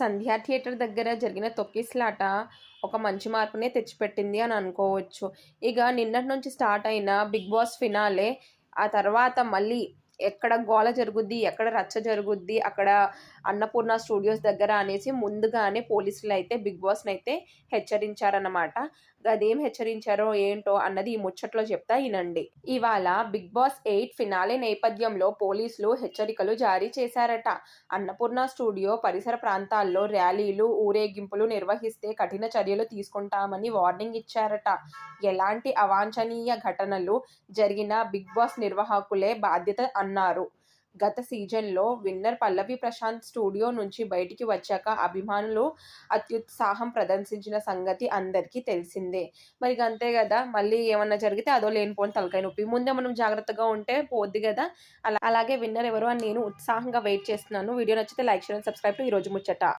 సంధ్యా theatre దగ్గర జరిగిన తొక్కిసలాట ఒక మంచి మార్పునే తెచ్చిపెట్టింది అని అనుకోవచ్చు. ఇక నిన్నటి నుంచి స్టార్ట్ అయిన బిగ్ బాస్ ఫినాలే ఆ తర్వాత మళ్ళీ ఎక్కడ గోల జరుగుద్ది ఎక్కడ రచ్చ జరుగుద్ది అక్కడ అన్నపూర్ణ స్టూడియోస్ దగ్గర అనేసి ముందుగానే పోలీసులు అయితే బిగ్ బాస్ని అయితే హెచ్చరించారన్నమాట. అదేం హెచ్చరించారో ఏంటో అన్నది ఈ ముచ్చట్లో చెప్తా వినండి ఇవాళ బిగ్ బాస్ ఎయిట్ ఫినాలే నేపథ్యంలో పోలీసులు హెచ్చరికలు జారీ చేశారట. అన్నపూర్ణ స్టూడియో పరిసర ప్రాంతాల్లో ర్యాలీలు ఊరేగింపులు నిర్వహిస్తే కఠిన చర్యలు తీసుకుంటామని వార్నింగ్ ఇచ్చారట. ఎలాంటి అవాంఛనీయ ఘటనలు జరిగిన బిగ్ బాస్ నిర్వాహకులే బాధ్యత అన్నారు. గత సీజన్లో విన్నర్ పల్లవి ప్రశాంత్ స్టూడియో నుంచి బయటికి వచ్చాక అభిమానులు అత్యుత్సాహం ప్రదర్శించిన సంగతి అందరికీ తెలిసిందే. మరి అంతే కదా మళ్ళీ ఏమన్నా జరిగితే అదో లేనిపోని తలకాయ నొప్పి. ముందే మనం జాగ్రత్తగా ఉంటే పోద్ది కదా అలా అలాగే విన్నర్ ఎవరు అని నేను ఉత్సాహంగా వెయిట్ చేస్తున్నాను. వీడియో నచ్చితే లైక్ చేయండి సబ్స్క్రైబ్ ఈ ఈరోజు ముచ్చట.